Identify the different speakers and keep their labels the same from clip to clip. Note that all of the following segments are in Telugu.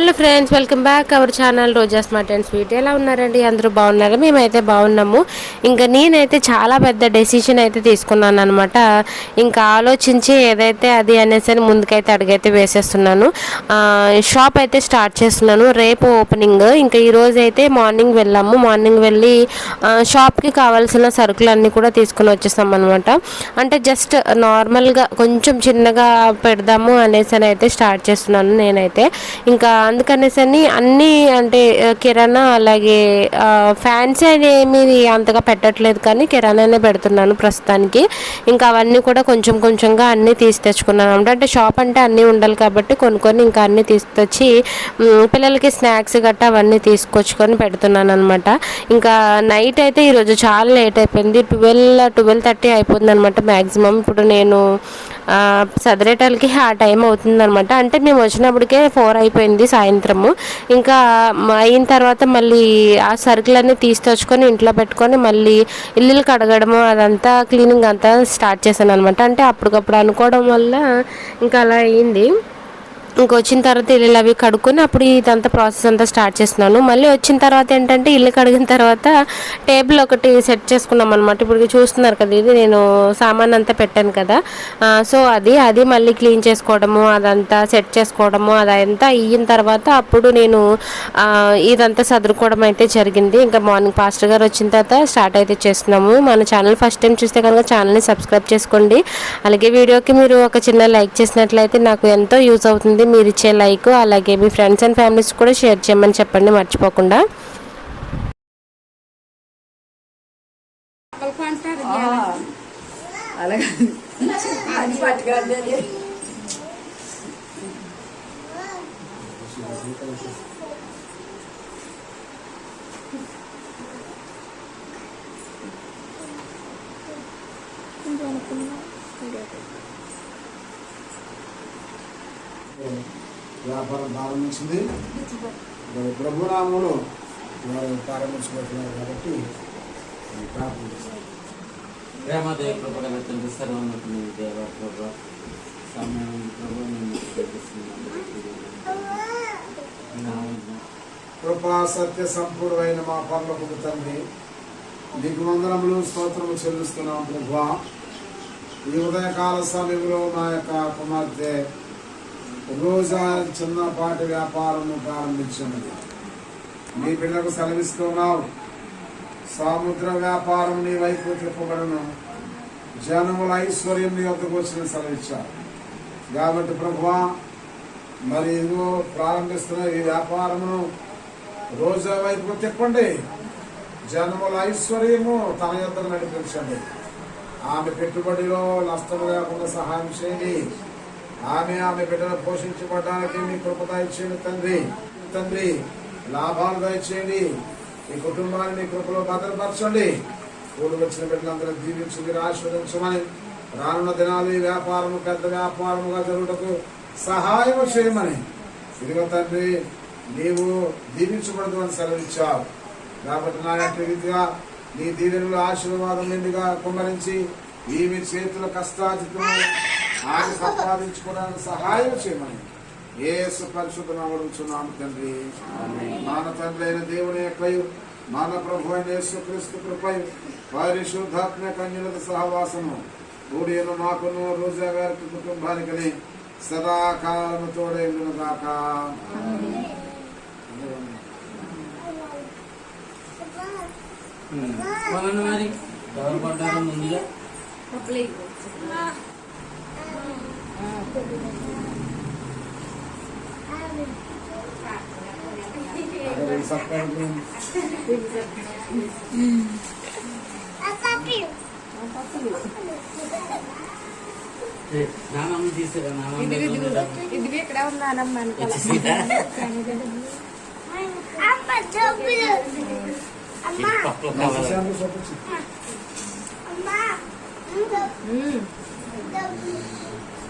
Speaker 1: Hello friends welcome back. Our channel Roja smart and sweet. ఎలా ఉన్నారండి? అందరూ బాగున్నారు? మేమైతే బాగున్నాము. ఇంకా నేనైతే చాలా పెద్ద డెసిషన్ అయితే తీసుకున్నాను అనమాట ఇంకా ఆలోచించి ఏదైతే అది అనేసి అని ముందుకైతే అడుగైతే వేసేస్తున్నాను. షాప్ అయితే స్టార్ట్ చేస్తున్నాను. రేపు ఓపెనింగ్. ఇంకా ఈరోజు అయితే మార్నింగ్ వెళ్ళాము. మార్నింగ్ వెళ్ళి షాప్కి కావాల్సిన సరుకులన్నీ కూడా తీసుకుని వచ్చేసాం అనమాట అంటే జస్ట్ నార్మల్గా కొంచెం చిన్నగా పెడదాము అనేసి అని అయితే స్టార్ట్ చేస్తున్నాను నేనైతే. ఇంకా అందుకనేసి అని అన్నీ అంటే కిరాణా అలాగే ఫ్యాన్సీ ఏమీ అంతగా పెట్టట్లేదు కానీ కిరాణానే పెడుతున్నాను ప్రస్తుతానికి. ఇంకా అవన్నీ కూడా కొంచెం కొంచెంగా అన్నీ తీసి తెచ్చుకున్నాను. అనమాట అంటే షాప్ అంటే అన్నీ ఉండాలి కాబట్టి కొనుక్కొని ఇంకా అన్నీ తీసుకొచ్చి పిల్లలకి స్నాక్స్ గట్టా అవన్నీ తీసుకొచ్చుకొని పెడుతున్నాను అనమాట ఇంకా నైట్ అయితే ఈరోజు చాలా లేట్ అయిపోయింది. ట్వెల్వ్ ట్వెల్వ్ థర్టీ అయిపోతుంది అనమాట మ్యాక్సిమం ఇప్పుడు నేను సదరేటాలకి ఆ టైం అవుతుంది అనమాట అంటే మేము వచ్చినప్పటికే ఫోర్ అయిపోయింది సాయంత్రము. ఇంకా అయిన తర్వాత మళ్ళీ ఆ సరుకులన్నీ తీసి తెచ్చుకొని ఇంట్లో పెట్టుకొని మళ్ళీ ఇల్లులు కడగడము అదంతా క్లీనింగ్ అంతా స్టార్ట్ చేశాను అనమాట అంటే అప్పటికప్పుడు అనుకోవడం వల్ల ఇంకా అలా అయ్యింది ఇంక వచ్చిన తర్వాత ఇల్లు అవి కడుక్కొని అప్పుడు ఇదంతా ప్రాసెస్ అంతా స్టార్ట్ చేస్తున్నాను. మళ్ళీ వచ్చిన తర్వాత ఏంటంటే ఇల్లు కడిగిన తర్వాత టేబుల్ ఒకటి సెట్ చేసుకున్నాం అనమాట ఇప్పుడు చూస్తున్నారు కదా ఇది నేను సామాన్ అంతా పెట్టాను కదా. సో అది అది మళ్ళీ క్లీన్ చేసుకోవడము అదంతా సెట్ చేసుకోవడము అదంతా అయిన తర్వాత అప్పుడు నేను ఇదంతా సదురుకోవడం అయితే జరిగింది. ఇంకా మార్నింగ్ పాస్టర్ గారు వచ్చిన తర్వాత స్టార్ట్ అయితే చేస్తున్నాము. మన ఛానల్ ఫస్ట్ టైం చూస్తే కనుక ఛానల్ని సబ్స్క్రైబ్ చేసుకోండి. అలాగే వీడియోకి మీరు ఒక చిన్న లైక్ చేసినట్లయితే నాకు ఎంతో యూజ్ అవుతుంది. మీరు ఇచ్చే లైక్ అలాగే మీ ఫ్రెండ్స్ అండ్ ఫ్యామిలీస్ కూడా షేర్ చేయమని చెప్పండి. మర్చిపోకుండా.
Speaker 2: అలాగే.
Speaker 3: వ్యాపారం ప్రారంభించింది మరి ప్రభునామంలో వారు ప్రారంభించబోతున్నారు కాబట్టి మరి ప్రార్థన చేస్తాం.
Speaker 4: ప్రేమ దేవ కృప గల తండ్రి సర్వోన్నతమైన దేవ ప్రభు సమయం ప్రభు
Speaker 3: కృపా సత్య సంపూర్ణమైన మా పర్లకు తండ్రి నీకు వందనములు స్తోత్రము చెల్లిస్తున్నాం ప్రభా ఈ ఉదయకాల సమయంలో నా యొక్క కుమార్తె రోజా చిన్నపాటి వ్యాపారము ప్రారంభించినది. నీ పిల్లకు సెలవిస్తున్నావు. సముద్ర వ్యాపారం నీ వైపు తిప్పబడను. జనముల ఐశ్వర్యం నీ వద్దకు వచ్చిన సెలవిచ్చారు కాబట్టి ప్రభువా మరి ఇదిగో ప్రారంభిస్తున్న ఈ వ్యాపారమును రోజా వైపు తిప్పండి. జనముల ఐశ్వర్యము తన యొక్క నడిపించండి. ఆమె పెట్టుబడిలో నష్టం లేకుండా సహాయం చేయండి. ఆమె ఆమె బిడ్డను పోషించబడడానికి మీ కృప తండ్రి. తండ్రి లాభాలు దయచేయండి. ఈ కుటుంబాన్ని మీ కృపలో భద్రపరచండి. కూడి వచ్చిన బిడ్డలందరూ దీవించి మీరు ఆశీర్వదించమని రానున్న దినాలు ఈ వ్యాపారము పెద్ద వ్యాపారముగా జరుగుటకు సహాయం చేయమని. ఇదిగో తండ్రి నీవు దీవించబడదు అని సెలవిచ్చావు. కాబట్టి నా యొక్క రీతిగా నీ దీవెనలు ఆశీర్వాదం నిండుగా కుమ్మరించి ఈ మీ చేతుల కష్టాజితము ఆయన సంపాదించుకోవడానికి సహాయం చేయమని. ఏ పరిశుద్ధ నామడుచున్నాము తండ్రి. మన తండ్రి అయిన దేవుని యొక్క మన ప్రభు అయిన యేసుక్రీస్తు కృపై పరిశుద్ధాత్మ కన్యులత సహవాసము. కూడిన మాకును రోజా గారికి కుటుంబానికి సదాకాలము తోడే దాకా
Speaker 4: వాళ్ళని మరి ఎవరు పడ్డారో ముందుగా
Speaker 3: సత్కారం
Speaker 4: ఏ, నానమ్మ తీసుకురా నానమ్మ
Speaker 2: ఇది ఇక్కడ ఉంది అన్నమ్మ వెనకాల.
Speaker 4: వచ్చేసిందా? పప్పులో కావాలా?
Speaker 3: శాంతి చూపించు.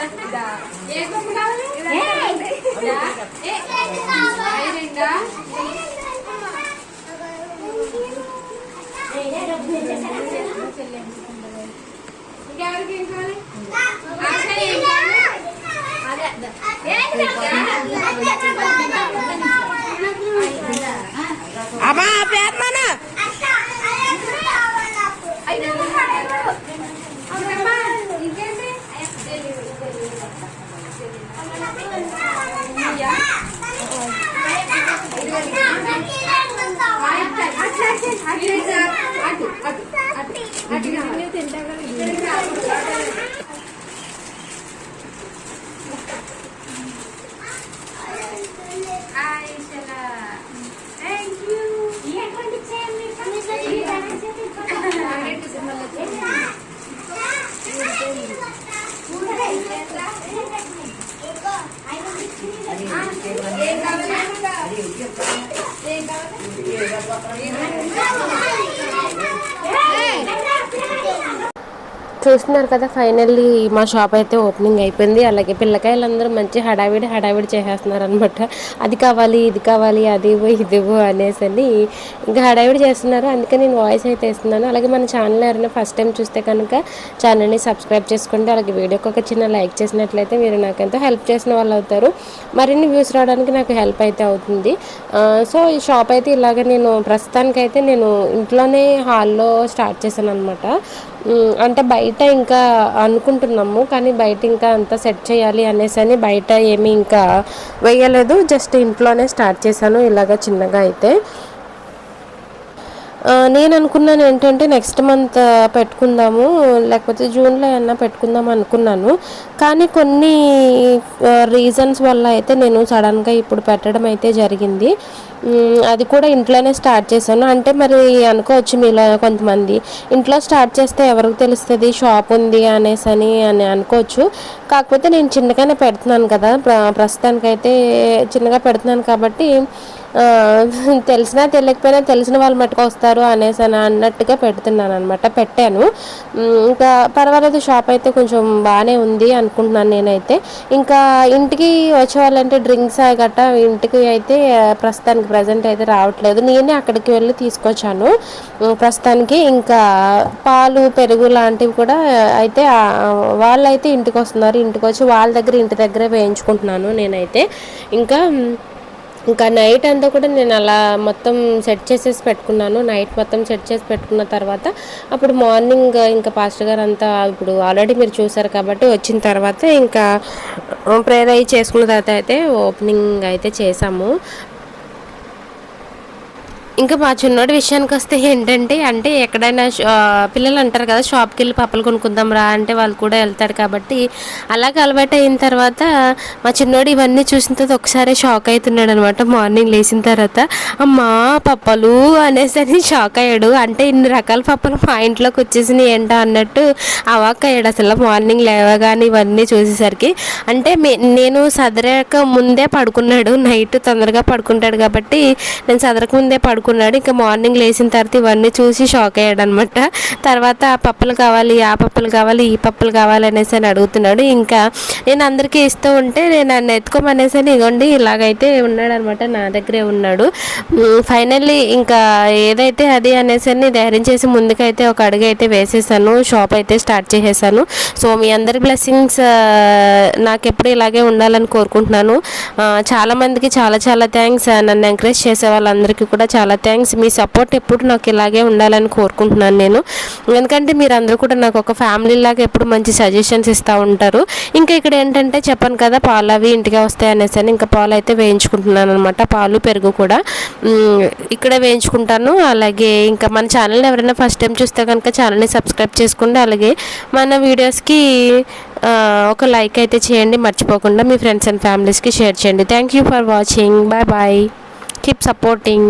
Speaker 4: అనుకుంటా
Speaker 3: రైట్. ఓకే,
Speaker 1: আবার చూస్తున్నారు కదా ఫైనల్లీ మా షాప్ అయితే ఓపెనింగ్ అయిపోయింది. అలాగే పిల్లకాయలందరూ మంచి హడావిడి హడావిడి చేసేస్తున్నారు అనమాట అది కావాలి ఇది కావాలి అది ఇవ్వు ఇది ఇవ్వు అనేసి అని ఇంకా హడావిడి చేస్తున్నారు. అందుకే నేను వాయిస్ అయితే ఇస్తున్నాను అలాగే మన ఛానల్ ఎవరైనా ఫస్ట్ టైం చూస్తే కనుక ఛానల్ని సబ్స్క్రైబ్ చేసుకోండి. అలాగే వీడియోకి ఒక చిన్న లైక్ చేసినట్లయితే మీరు నాకు ఎంతో హెల్ప్ చేసిన వాళ్ళు అవుతారు. మరిన్ని వ్యూస్ రావడానికి నాకు హెల్ప్ అయితే అవుతుంది. సో ఈ షాప్ అయితే ఇలాగ నేను ప్రస్తుతానికైతే నేను ఇంట్లోనే హాల్లో స్టార్ట్ చేశాను అనమాట అంటే బయట ఇంకా అనుకుంటున్నాము కానీ బయట ఇంకా అంతా సెట్ చేయాలి అనేసి అని బయట ఏమీ ఇంకా వేయలేదు. జస్ట్ ఇంట్లోనే స్టార్ట్ చేశాను ఇలాగ చిన్నగా అయితే. నేను అనుకున్నాను ఏంటంటే నెక్స్ట్ మంత్ పెట్టుకుందాము లేకపోతే జూన్లో అయినా పెట్టుకుందాం అనుకున్నాను. కానీ కొన్ని రీజన్స్ వల్ల అయితే నేను సడన్గా ఇప్పుడు పెట్టడం అయితే జరిగింది. అది కూడా ఇంట్లోనే స్టార్ట్ చేశాను. అంటే మరి అనుకోవచ్చు మీలో కొంతమంది ఇంట్లో స్టార్ట్ చేస్తే ఎవరికి తెలుస్తుంది షాప్ ఉంది అనేసి అని అని అనుకోవచ్చు. కాకపోతే నేను చిన్నగానే పెడుతున్నాను కదా ప్ర ప్రస్తుతానికైతే చిన్నగా పెడుతున్నాను కాబట్టి తెలిసినా తెలియకపోయినా తెలిసిన వాళ్ళు మట్టుకు వస్తారు అనేసి అని అన్నట్టుగా పెడుతున్నాను అనమాట పెట్టాను ఇంకా పర్వాలేదు షాప్ అయితే కొంచెం బాగానే ఉంది అనుకుంటున్నాను నేనైతే. ఇంకా ఇంటికి వచ్చే వాళ్ళంటే డ్రింక్స్ గట్ట ఇంటికి అయితే ప్రస్తుతానికి ప్రజెంట్ అయితే రావట్లేదు. నేనే అక్కడికి వెళ్ళి తీసుకొచ్చాను. ప్రస్తుతానికి ఇంకా పాలు పెరుగు లాంటివి కూడా అయితే వాళ్ళైతే ఇంటికి వస్తున్నారు. ఇంటికి వచ్చి వాళ్ళ దగ్గర ఇంటి దగ్గరే వేయించుకుంటున్నాను నేనైతే. ఇంకా ఇంకా నైట్ అంతా కూడా నేను అలా మొత్తం సెట్ చేసేసి పెట్టుకున్నాను. నైట్ మొత్తం సెట్ చేసి పెట్టుకున్న తర్వాత అప్పుడు మార్నింగ్ ఇంకా పాస్టర్ గారు అంతా ఇప్పుడు ఆల్రెడీ మీరు చూసారు కాబట్టి వచ్చిన తర్వాత ఇంకా ప్రేయర్ అయ్యి చేసుకున్న తర్వాత అయితే ఓపెనింగ్ అయితే చేసాము. ఇంకా మా చిన్నోడి విషయానికి వస్తే ఏంటంటే అంటే ఎక్కడైనా షా- పిల్లలు అంటారు కదా షాప్కి వెళ్ళి పప్పలు కొనుక్కుందాం రా అంటే వాళ్ళు కూడా వెళ్తారు కాబట్టి అలాగే అలవాటు అయిన తర్వాత మా చిన్నోడు ఇవన్నీ చూసిన తర్వాత ఒకసారి షాక్ అవుతున్నాడు అనమాట మార్నింగ్ లేచిన తర్వాత అమ్మా పప్పలు అనేసి అని షాక్ అయ్యాడు. అంటే ఇన్ని రకాల పప్పలు మా ఇంట్లోకి వచ్చేసినాయి ఏంటో అన్నట్టు అవాక్ అయ్యాడు. అసలు మార్నింగ్ లేవగానే ఇవన్నీ చూసేసరికి అంటే మే- నేను సదరక ముందే పడుకున్నాడు. నైట్ తొందరగా పడుకుంటాడు కాబట్టి నేను సదరక ముందే అనుకున్నాడు. ఇంకా మార్నింగ్ లేచిన తర్వాత ఇవన్నీ చూసి షాక్ అయ్యాడు అనమాట తర్వాత ఆ పప్పులు కావాలి ఆ పప్పులు కావాలి ఈ పప్పులు కావాలి అనేసి అని అడుగుతున్నాడు. ఇంకా నేను అందరికీ ఇస్తూ ఉంటే నేను నన్ను ఎత్తుకోమనేసి అని ఇగోండి ఇలాగైతే ఉన్నాడు అనమాట నా దగ్గరే ఉన్నాడు. ఫైనల్లీ ఇంకా ఏదైతే అది అనేసి అని ధైర్యం చేసి ముందుకైతే ఒక అడుగు అయితే వేసేసాను. షాప్ అయితే స్టార్ట్ చేసేసాను. సో మీ అందరి బ్లెస్సింగ్స్ నాకు ఎప్పుడు ఇలాగే ఉండాలని కోరుకుంటున్నాను. చాలామందికి చాలా చాలా థ్యాంక్స్. నన్ను ఎంకరేజ్ చేసే వాళ్ళందరికీ కూడా చాలా థ్యాంక్స్ మీ సపోర్ట్ ఎప్పుడు నాకు ఇలాగే ఉండాలని కోరుకుంటున్నాను నేను. ఎందుకంటే మీరు అందరూ కూడా నాకు ఒక ఫ్యామిలీ లాగా ఎప్పుడు మంచి సజెషన్స్ ఇస్తూ ఉంటారు. ఇంకా ఇక్కడ ఏంటంటే చెప్పాను కదా పాలు అవి ఇంటికే వస్తాయి అనేసి అని ఇంకా పాలు అయితే వేయించుకుంటున్నాను అనమాట పాలు పెరుగు కూడా. ఇక్కడే వేయించుకుంటాను. అలాగే ఇంకా మన ఛానల్ని ఎవరైనా ఫస్ట్ టైం చూస్తే కనుక ఛానల్ని సబ్స్క్రైబ్ చేసుకోండి అలాగే మన వీడియోస్కి ఒక లైక్ అయితే చేయండి. మర్చిపోకుండా మీ ఫ్రెండ్స్ అండ్ ఫ్యామిలీస్కి షేర్ చేయండి. Thank you for watching bye bye keep supporting